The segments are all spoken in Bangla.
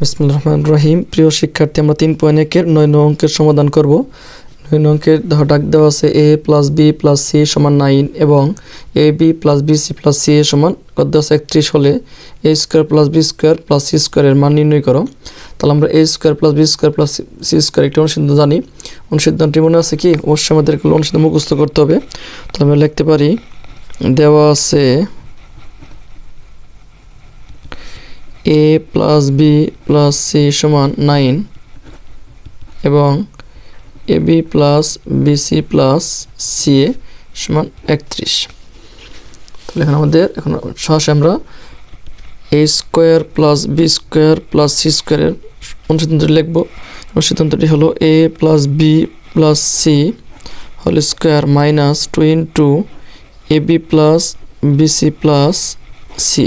বিসমুল্লাহ রহমান রহিম। প্রিয় শিক্ষার্থী, আমরা তিন পয়েন্ট একের নয় অঙ্কের সমাধান করব। নয় নং অঙ্কের ডাক দেওয়া আছে A plus B plus C সমান নাইন এবং A B plus B C plus C A সমান, কত আছে একত্রিশ হলে A square plus B square plus C স্কোয়ারের মান নির্ণয় করো। তাহলে আমরা A square plus B square plus C square একটি অনুসিদ্ধান্ত জানি। অনুসিদ্ধান্তটি মনে আছে কি? অবশ্যই আমাদের এগুলো অনুসিদ্ধান্ত মুখস্থ করতে হবে। তো আমরা লিখতে পারি, দেওয়া আছে A plus B plus C সমান নাইন এবং A B plus B C plus C A সমান একত্রিশ। তাহলে এখানে আমাদের এখন সহসে আমরা A square plus B square plus C স্কোয়ারের অনুসিদ্ধান্তটি লিখব। অনুসিদ্ধান্তটি হলো A plus B plus C whole square minus two into A B plus B C plus C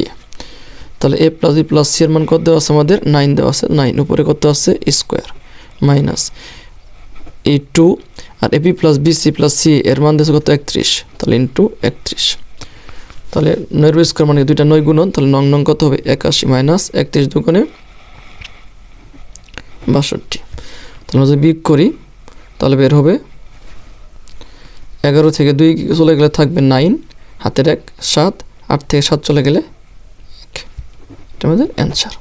তাহলে A plus B plus C এর মান কত দেওয়া আছে আমাদের? নাইন দেওয়া আছে। নাইন উপরে কত আছে? Square minus A two R A B plus B C plus C এর মান দিয়েছে কত? একত্রিশ। তাহলে ইন্টু একত্রিশ। তাহলে নৈর স্কোয়ার মানে দুইটা নয় গুণন, তাহলে নং নং কত হবে? একাশি মাইনাস একত্রিশ দুগুণে বাষট্টি। তাহলে আমরা যদি বিয়োগ করি, তাহলে বের হবে এগারো থেকে দুই চলে গেলে থাকবে নাইন হাতের এক, সাত, আট থেকে সাত চলে গেলে መጠን enter